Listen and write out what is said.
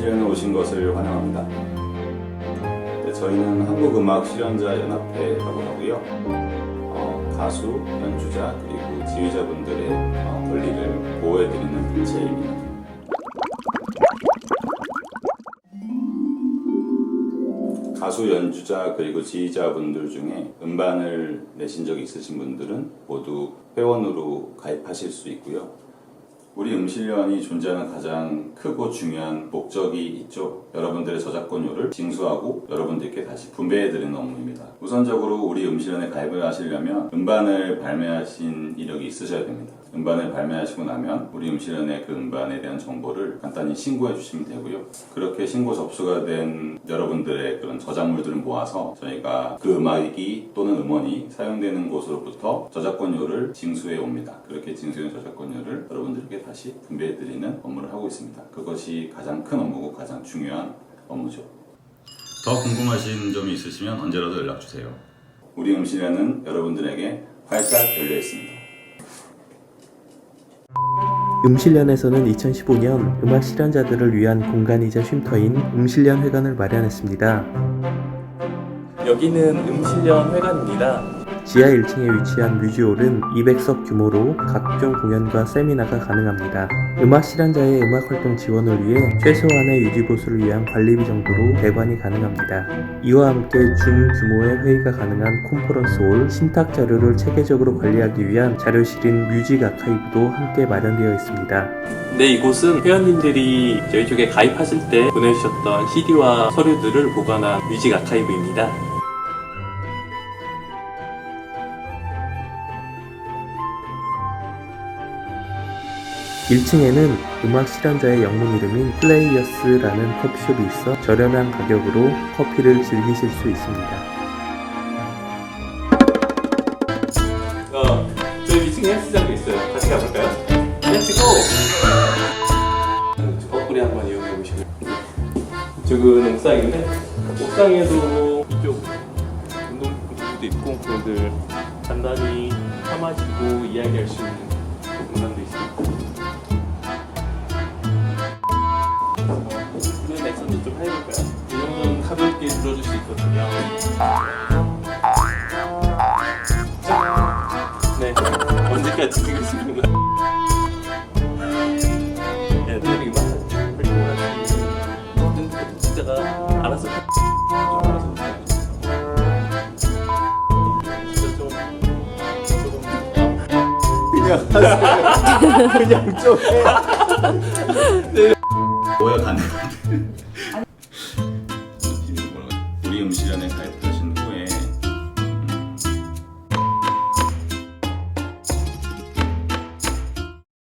실현에 오신 것을 환영합니다. 네, 저희는 한국음악실현자연합회라고 하고요. 어, 가수, 연주자, 그리고 지휘자분들의 어, 권리를 보호해드리는 단체입니다. 가수, 연주자, 그리고 지휘자분들 중에 음반을 내신 적 있으신 분들은 모두 회원으로 가입하실 수 있고요. 우리 음실련이 존재하는 가장 크고 중요한 목적이 있죠. 여러분들의 저작권료를 징수하고 여러분들께 다시 분배해드리는 업무입니다. 우선적으로 우리 음실련에 가입을 하시려면 음반을 발매하신 이력이 있으셔야 됩니다. 음반을 발매하시고 나면 우리 음실련의 그 음반에 대한 정보를 간단히 신고해 주시면 되고요. 그렇게 신고 접수가 된 여러분들의 그런 저작물들을 모아서 저희가 그 음악이 또는 음원이 사용되는 곳으로부터 저작권료를 징수해 옵니다. 그렇게 징수된 저작권료를 여러분들께 다시 분배해 드리는 업무를 하고 있습니다. 그것이 가장 큰 업무고 가장 중요한 업무죠. 더 궁금하신 점이 있으시면 언제라도 연락 주세요. 우리 음실에는 여러분들에게 활짝 열려 있습니다. 음실련에서는 2015년 음악 실현자들을 위한 공간이자 쉼터인 음실련 회관을 마련했습니다. 여기는 음실련 회관입니다. 지하 1층에 위치한 뮤지홀은 200석 규모로 각종 공연과 세미나가 가능합니다. 음악 실현자의 음악 활동 지원을 위해 최소한의 유지 보수를 위한 관리비 정도로 대관이 가능합니다. 이와 함께 중 규모의 회의가 가능한 콘퍼런스홀, 신탁 자료를 체계적으로 관리하기 위한 자료실인 뮤직 아카이브도 함께 마련되어 있습니다. 네, 이곳은 회원님들이 저희 쪽에 가입하실 때 보내주셨던 CD와 서류들을 보관한 뮤직 아카이브입니다. 1층에는 음악 실현자의 영문 이름인 플레이어스라는 커피숍이 있어 저렴한 가격으로 커피를 즐기실 수 있습니다. 어, 저희 위층 헬스장도 있어요. 같이 가볼까요? 헬스고! 거꾸리 한번 이용해 보시면. 이쪽은 옥상인데, 옥상에도 이쪽 운동기구도 있고, 그분들 간단히 차 마시고 이야기할 수 있는 공간도 있습니다. 오늘 넥슨도 좀 해볼까요? 이 정도는 가볍게 들어줄 수 있거든요. 네. 언제까지 찍으시는 거예요? 네, 때리기만 활동을 하시는 모든 구독자가 알아서 진짜 좀 그냥 좀 뭐야 가능한데? 우리 음